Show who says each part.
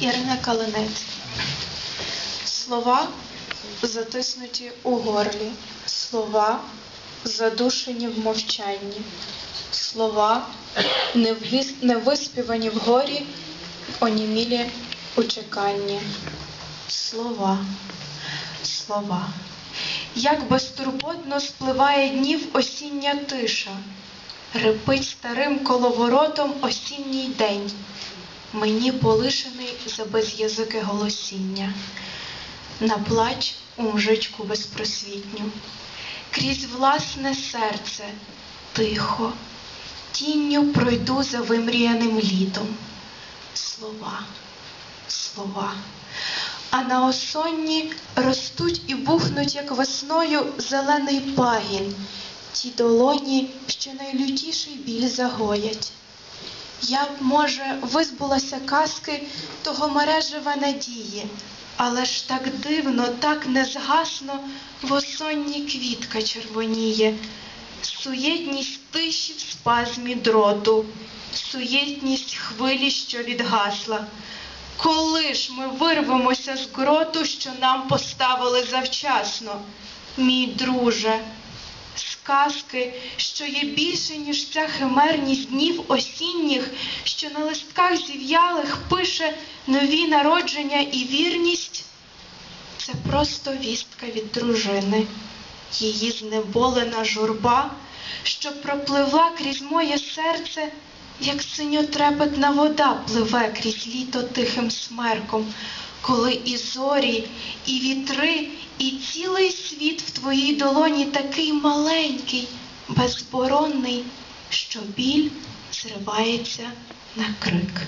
Speaker 1: Ірина Калинець. Слова затиснуті у горлі, слова задушені в мовчанні, слова невиспівані вгорі, онімілі у чеканні. Слова, слова. Як безтурботно спливає днів осіння тиша, репить старим коловоротом осінній день, мені полишений за без'язике голосіння, на плач у мжичку безпросвітню, крізь власне серце тихо, тінню пройду за вимріяним літом. Слова, слова. А на осонні ростуть і бухнуть, як весною, зелений пагін. Ті долоні, що найлютіший біль загоять. Я б, може, визбулася казки того мережева надії, але ж так дивно, так незгасно в осонні квітка червоніє, суєтність тиші в спазмі дроту, суєтність хвилі, що відгасла. Коли ж ми вирвемося з гроту, що нам поставили завчасно, мій друже, сказки, що є більше, ніж ця химерність днів осінніх, що на листках зів'ялих пише нові народження і вірність, це просто вістка від дружини, її знеболена журба, що пропливла крізь моє серце, як синьотрепетна вода пливе крізь літо тихим смерком, коли і зорі, і вітри, і цілий світ в твоїй долоні такий маленький, безборонний, що біль зривається на крик.